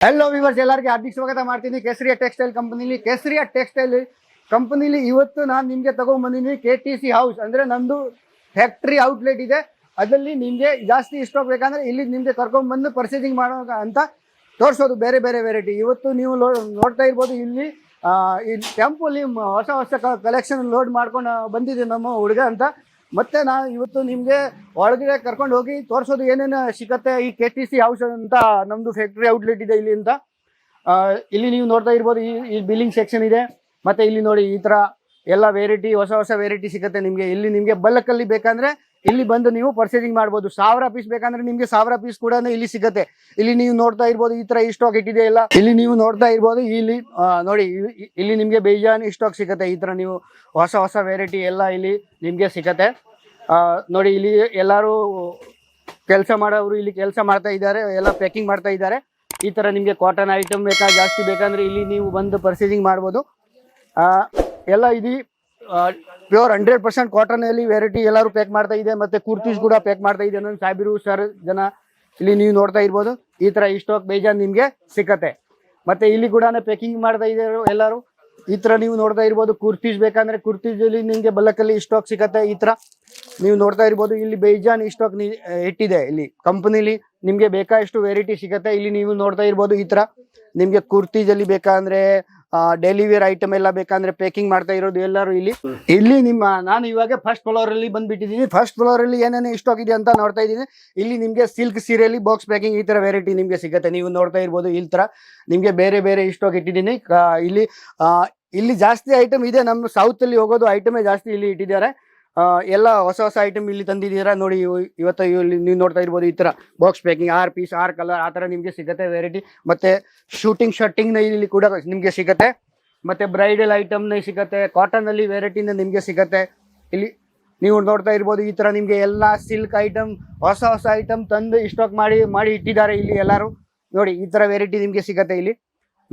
Hello viewers ಎಲ್ಲರಿಗೆ ಹಾರ್ದಿಕ ಸ್ವಾಗತ ಮಾಡ್ತೀನಿ. ಕೇಸರಿಯ ಟೆಕ್ಸ್ಟೈಲ್ ಕಂಪನಿಲಿ ಕೇಸರಿಯ ಟೆಕ್ಸ್ಟೈಲ್ ಕಂಪನಿಲಿ ಇವತ್ತು ನಾನು ನಿಮಗೆ ತಗೊಂಡ್ಬಂದಿನಿ ಕೆ ಟಿ ಸಿ ಹೌಸ್ ಅಂದರೆ ನಂದು ಫ್ಯಾಕ್ಟ್ರಿ ಔಟ್ಲೆಟ್ ಇದೆ. ಅದರಲ್ಲಿ ನಿಮಗೆ ಜಾಸ್ತಿ ಇಷ್ಟ ಬೇಕಂದ್ರೆ ಇಲ್ಲಿ ನಿಮಗೆ ಕರ್ಕೊಂಡ್ಬಂದು ಪರ್ಚೇಸಿಂಗ್ ಮಾಡೋ ಅಂತ ತೋರಿಸೋದು ಬೇರೆ ಬೇರೆ ವೆರೈಟಿ ಇವತ್ತು ನೀವು ನೋಡ್ತಾ ಇರ್ಬೋದು ಇಲ್ಲಿ ಈ ಟೆಂಪೋಲಿ ಹೊಸ ಹೊಸ ಕಲೆಕ್ಷನ್ ಲೋಡ್ ಮಾಡ್ಕೊಂಡು ಬಂದಿದೆ ನಮ್ಮ ಹುಡುಗ ಅಂತ. ಮತ್ತೆ ನಾ ಇವತ್ತು ನಿಮಗೆ ಒಳಗಡೆ ಕರ್ಕೊಂಡು ಹೋಗಿ ತೋರಿಸೋದು ಏನೇನು ಸಿಗತ್ತೆ ಈ ಕೆ ಟಿ ಸಿ ಹೌಸ್ ಅಂತ ನಮ್ಮದು ಫ್ಯಾಕ್ಟ್ರಿ ಔಟ್ಲೆಟ್ ಇದೆ ಇಲ್ಲಿ ಅಂತ. ಇಲ್ಲಿ ನೀವು ನೋಡ್ತಾ ಇರ್ಬೋದು, ಈ ಬಿಲ್ಲಿಂಗ್ ಸೆಕ್ಷನ್ ಇದೆ. ಮತ್ತೆ ಇಲ್ಲಿ ನೋಡಿ ಈ ಥರ ಎಲ್ಲ ವೆರೈಟಿ ಹೊಸ ಹೊಸ ವೆರೈಟಿ ಸಿಗುತ್ತೆ ನಿಮಗೆ. ಇಲ್ಲಿ ನಿಮಗೆ ಬಲ್ಲಕಲ್ಲಿ ಬೇಕಂದ್ರೆ ಇಲ್ಲಿ ಬಂದು ನೀವು ಪರ್ಚೇಸಿಂಗ್ ಮಾಡ್ಬೋದು. ಸಾವಿರ ಪೀಸ್ ಬೇಕಂದ್ರೆ ನಿಮಗೆ ಸಾವಿರ ಪೀಸ್ ಕೂಡ ಇಲ್ಲಿ ಸಿಗುತ್ತೆ. ಇಲ್ಲಿ ನೀವು ನೋಡ್ತಾ ಇರ್ಬೋದು ಈ ತರ ಈ ಸ್ಟಾಕ್ ಇಟ್ಟಿದೆ ಇಲ್ಲ ಇಲ್ಲಿ ನೀವು ನೋಡ್ತಾ ಇರ್ಬೋದು, ಇಲ್ಲಿ ನೋಡಿ ಇಲ್ಲಿ ನಿಮಗೆ ಬೇಜಾನ್ ಸ್ಟಾಕ್ ಸಿಗುತ್ತೆ. ಈ ತರ ನೀವು ಹೊಸ ಹೊಸ ವೆರೈಟಿ ಎಲ್ಲ ಇಲ್ಲಿ ನಿಮಗೆ ಸಿಗುತ್ತೆ. ನೋಡಿ, ಇಲ್ಲಿ ಎಲ್ಲರೂ ಕೆಲಸ ಮಾಡೋರು ಇಲ್ಲಿ ಕೆಲಸ ಮಾಡ್ತಾ ಇದ್ದಾರೆ, ಎಲ್ಲ ಪ್ಯಾಕಿಂಗ್ ಮಾಡ್ತಾ ಇದ್ದಾರೆ. ಈ ತರ ನಿಮಗೆ ಕಾಟನ್ ಐಟಮ್ ಬೇಕಾ, ಜಾಸ್ತಿ ಬೇಕಂದ್ರೆ ಇಲ್ಲಿ ನೀವು ಬಂದು ಪರ್ಚೇಸಿಂಗ್ ಮಾಡ್ಬೋದು. ಎಲ್ಲ ಇದು ಪ್ಯೂರ್ ಹಂಡ್ರೆಡ್ ಪರ್ಸೆಂಟ್ ಕಾಟನ್ ಅಲ್ಲಿ ವೆರೈಟಿ ಎಲ್ಲರೂ ಪ್ಯಾಕ್ ಮಾಡ್ತಾ ಇದೆ ಮತ್ತೆ ಕುರ್ತೀಸ್ ಕೂಡ ಪ್ಯಾಕ್ ಮಾಡ್ತಾ ಇದೆ ಅನ್ನೋದು ಸಾಬಿರು ಸರ್ ಜನ ಇಲ್ಲಿ ನೀವು ನೋಡ್ತಾ ಇರ್ಬೋದು. ಈ ತರ ಈ ಸ್ಟಾಕ್ ಬೇಜಾನ್ ನಿಮ್ಗೆ ಸಿಕ್ಕತ್ತೆ. ಮತ್ತೆ ಇಲ್ಲಿ ಕೂಡ ಪ್ಯಾಕಿಂಗ್ ಮಾಡ್ತಾ ಇದ್ದಾರೆ ಎಲ್ಲರೂ. ಈ ತರ ನೀವು ನೋಡ್ತಾ ಇರ್ಬೋದು ಕುರ್ತೀಸ್ ಬೇಕಂದ್ರೆ ಕುರ್ತೀಸ್ ಅಲ್ಲಿ ನಿಮ್ಗೆ ಬಲ್ಲಕಲ್ಲಿ ಸ್ಟಾಕ್ ಸಿಕ್ಕತ್ತೆ. ಈ ತರ ನೀವು ನೋಡ್ತಾ ಇರ್ಬೋದು ಇಲ್ಲಿ ಬೇಜಾನ್ ಸ್ಟಾಕ್ ಇಟ್ಟಿದೆ. ಇಲ್ಲಿ ಕಂಪನಿಲಿ ನಿಮ್ಗೆ ಬೇಕಾದಷ್ಟು ವೆರೈಟಿ ಸಿಗತ್ತೆ ಇಲ್ಲಿ ನೀವು ನೋಡ್ತಾ ಇರ್ಬೋದು ಈ ತರ ನಿಮ್ಗೆ ಕುರ್ತೀಸ್ ಅಲ್ಲಿ ಬೇಕಂದ್ರೆ ಡೈಲಿ ವೇರ್ ಐಟಮ್ ಎಲ್ಲ ಬೇಕಂದ್ರೆ ಪ್ಯಾಕಿಂಗ್ ಮಾಡ್ತಾ ಇರೋದು ಎಲ್ಲರೂ ಇಲ್ಲಿ. ಇಲ್ಲಿ ನಿಮ್ಮ ನಾನು ಇವಾಗ ಫಸ್ಟ್ ಫ್ಲೋರ್ ಅಲ್ಲಿ ಬಂದ್ಬಿಟ್ಟಿದ್ದೀನಿ. ಫಸ್ಟ್ ಫ್ಲೋರ್ ಅಲ್ಲಿ ಏನೇನು ಇಷ್ಟ ಇದೆ ಅಂತ ನೋಡ್ತಾ ಇದ್ದೀನಿ. ಇಲ್ಲಿ ನಿಮ್ಗೆ ಸಿಲ್ಕ್ ಸೀರೆಯಲ್ಲಿ ಬಾಕ್ಸ್ ಪ್ಯಾಕಿಂಗ್ ಈ ತರ ವೆರೈಟಿ ನಿಮ್ಗೆ ಸಿಗುತ್ತೆ. ನೀವು ನೋಡ್ತಾ ಇರ್ಬೋದು ಈ ತರ. ನಿಮ್ಗೆ ಬೇರೆ ಬೇರೆ ಸ್ಟಾಕ್ ಇಟ್ಟಿದ್ದೀನಿ. ಇಲ್ಲಿ ಇಲ್ಲಿ ಜಾಸ್ತಿ ಐಟಮ್ ಇದೆ. ನಮ್ಮ ಸೌತ್ ಅಲ್ಲಿ ಹೋಗೋದು ಐಟಮೇ ಜಾಸ್ತಿ ಇಲ್ಲಿ ಇಟ್ಟಿದ್ದಾರೆ. ಎಲ್ಲ ಹೊಸ ಹೊಸ ಐಟಮ್ ಇಲ್ಲಿ ತಂದಿದ್ದೀರಾ? ನೋಡಿ, ಇವ್- ಇವತ್ತು ಇಲ್ಲಿ ನೀವು ನೋಡ್ತಾ ಇರ್ಬೋದು ಈ ತರ ಬಾಕ್ಸ್ ಪ್ಯಾಕಿಂಗ್ ಆರ್ ಪೀಸ್ ಆರ್ ಕಲರ್ ಆ ತರ ನಿಮಗೆ ಸಿಗುತ್ತೆ ವೆರೈಟಿ ಮತ್ತೆ ಶೂಟಿಂಗ್ ಶರ್ಟಿಂಗ್ ಇಲ್ಲಿ ಕೂಡ ನಿಮಗೆ ಸಿಗುತ್ತೆ. ಮತ್ತೆ ಬ್ರೈಡಲ್ ಐಟಮ್ನ ಸಿಗುತ್ತೆ ಕಾಟನಲ್ಲಿ ವೆರೈಟಿನ ನಿಮಗೆ ಸಿಗುತ್ತೆ. ಇಲ್ಲಿ ನೀವು ನೋಡ್ತಾ ಇರ್ಬೋದು ಈ ತರ ನಿಮಗೆ ಎಲ್ಲ ಸಿಲ್ಕ್ ಐಟಮ್ ಹೊಸ ಹೊಸ ಐಟಮ್ ತಂದು ಸ್ಟಾಕ್ ಮಾಡಿ ಮಾಡಿ ಇಟ್ಟಿದ್ದಾರೆ ಇಲ್ಲಿ ಎಲ್ಲರೂ. ನೋಡಿ, ಈ ತರ ವೆರೈಟಿ ನಿಮಗೆ ಸಿಗುತ್ತೆ ಇಲ್ಲಿ.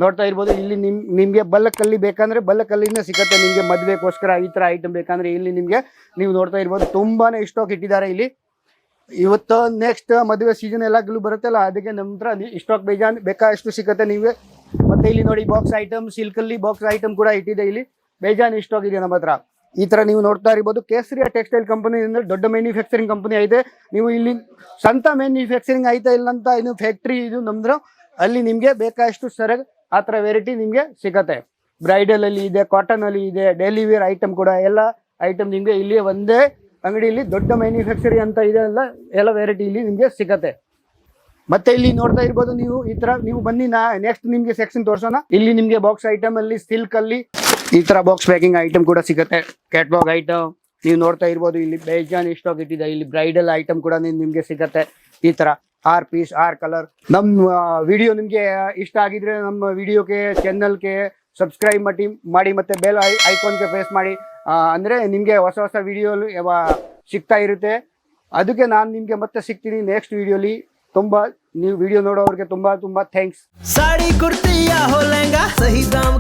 ನೋಡ್ತಾ ಇರ್ಬೋದು, ಇಲ್ಲಿ ನಿಮ್, ನಿಮಗೆ ಬಲ್ಲಕಲ್ಲಿ ಬೇಕಂದ್ರೆ ಬಲ್ಲಕಲ್ಲಿನ ಸಿಗುತ್ತೆ ನಿಮಗೆ ಮದುವೆಗೋಸ್ಕರ ಈ ತರ ಐಟಮ್ ಬೇಕಂದ್ರೆ ಇಲ್ಲಿ ನಿಮಗೆ ನೀವು ನೋಡ್ತಾ ಇರ್ಬೋದು, ತುಂಬಾನೇ ಸ್ಟಾಕ್ ಇಟ್ಟಿದ್ದಾರೆ ಇಲ್ಲಿ. ಇವತ್ತು ನೆಕ್ಸ್ಟ್ ಮದುವೆ ಸೀಸನ್ ಎಲ್ಲ ಬರುತ್ತಲ್ಲ, ಅದಕ್ಕೆ ನಮ್ಮ ಹತ್ರ ಸ್ಟಾಕ್ ಬೇಜಾನ್ ಬೇಕಾದಷ್ಟು ಸಿಗುತ್ತೆ ನೀವೇ ಮತ್ತೆ ಇಲ್ಲಿ ನೋಡಿ ಬಾಕ್ಸ್ ಐಟಮ್ ಸಿಲ್ಕಲ್ಲಿ ಬಾಕ್ಸ್ ಐಟಮ್ ಕೂಡ ಇಟ್ಟಿದೆ ಇಲ್ಲಿ. ಬೇಜಾನ್ ಸ್ಟಾಕ್ ಇದೆ ನಮ್ಮ ಹತ್ರ. ಈ ತರ ನೀವು ನೋಡ್ತಾ ಇರ್ಬೋದು, ಕೇಸರಿಯ ಟೆಕ್ಸ್ಟೈಲ್ ಕಂಪನಿ ಅಂದ್ರೆ ದೊಡ್ಡ ಮ್ಯಾನುಫ್ಯಾಕ್ಚರಿಂಗ್ ಕಂಪನಿ ಐತೆ. ನೀವು ಇಲ್ಲಿ ಸ್ವಂತ ಮ್ಯಾನುಫ್ಯಾಕ್ಚರಿಂಗ್ ಐತೆ ಇಲ್ಲ ಅಂತ ಇದು ಫ್ಯಾಕ್ಟ್ರಿ ಇದು ನಮ್ದ್ರ ಅಲ್ಲಿ ನಿಮಗೆ ಬೇಕಾದಷ್ಟು ಸರಗ್ ಆ ಥರ ವೆರೈಟಿ ನಿಮಗೆ ಸಿಗತ್ತೆ. ಬ್ರೈಡಲ್ ಅಲ್ಲಿ ಇದೆ ಕಾಟನ್ ಅಲ್ಲಿ ಇದೆ ಡೈಲಿ ವೇರ್ ಐಟಮ್ ಕೂಡ ಎಲ್ಲ ಐಟಮ್ ನಿಮಗೆ ಇಲ್ಲಿ ಒಂದೇ ಅಂಗಡಿಯಲ್ಲಿ ದೊಡ್ಡ ಮ್ಯಾನುಫ್ಯಾಕ್ಚರಿ ಅಂತ ಇದೆ ಎಲ್ಲ ಎಲ್ಲ ವೆರೈಟಿ ಇಲ್ಲಿ ನಿಮಗೆ ಸಿಗತ್ತೆ. ಮತ್ತೆ ಇಲ್ಲಿ ನೋಡ್ತಾ ಇರ್ಬೋದು ನೀವು ಈ ತರ ನೀವು ಬನ್ನಿ ನಾ ನೆಕ್ಸ್ಟ್ ನಿಮ್ಗೆ ಸೆಕ್ಷನ್ ತೋರ್ಸೋಣ. ಇಲ್ಲಿ ನಿಮ್ಗೆ ಬಾಕ್ಸ್ ಐಟಮ್ ಅಲ್ಲಿ ಸಿಲ್ಕ್ ಅಲ್ಲಿ ಈ ತರ ಬಾಕ್ಸ್ ಪ್ಯಾಕಿಂಗ್ ಐಟಮ್ ಕೂಡ ಸಿಗುತ್ತೆ. ಕ್ಯಾಟ್ಲಾಗ್ ಐಟಮ್ ನೀವು ನೋಡ್ತಾ ಇರ್ಬೋದು ಇಲ್ಲಿ ಬೇಜಾನ್ ಸ್ಟಾಕ್ ಇಟ್ಟಿದೆ, ಇಲ್ಲಿ ಬ್ರೈಡಲ್ ಐಟಮ್ ಕೂಡ ನಿಮ್- ನಿಮ್ಗೆ ಸಿಗತ್ತೆ ಈ ತರ ಆರ್ ಪೀಸ್, ಆರ್ ಕಲರ್. ನಮ್ಮ ವಿಡಿಯೋ ನಿಮಗೆ ಇಷ್ಟ ಆಗಿದ್ರೆ ನಮ್ಮ ವಿಡಿಯೋಗೆ ಚಾನಲ್ಗೆ ಸಬ್ಸ್ಕ್ರೈಬ್ ಮಾಡಿ ಮಾಡಿ ಮತ್ತೆ ಬೆಲ್ ಐ ಐಕಾನ್ಗೆ ಪ್ರೆಸ್ ಮಾಡಿ. ಅಂದರೆ ನಿಮಗೆ ಹೊಸ ಹೊಸ ವಿಡಿಯೋ ಸಿಗ್ತಾ ಇರುತ್ತೆ. ಅದಕ್ಕೆ ನಾನು ನಿಮಗೆ ಮತ್ತೆ ಸಿಗ್ತೀನಿ ನೆಕ್ಸ್ಟ್ ವಿಡಿಯೋಲಿ ತುಂಬ, ನೀವು ವಿಡಿಯೋ ನೋಡೋವ್ರಿಗೆ ತುಂಬ ತುಂಬ ಥ್ಯಾಂಕ್ಸ್ ಸಾಡಿ ಕುರ್ತಿಯ ಸಹಿ ದಾಮ್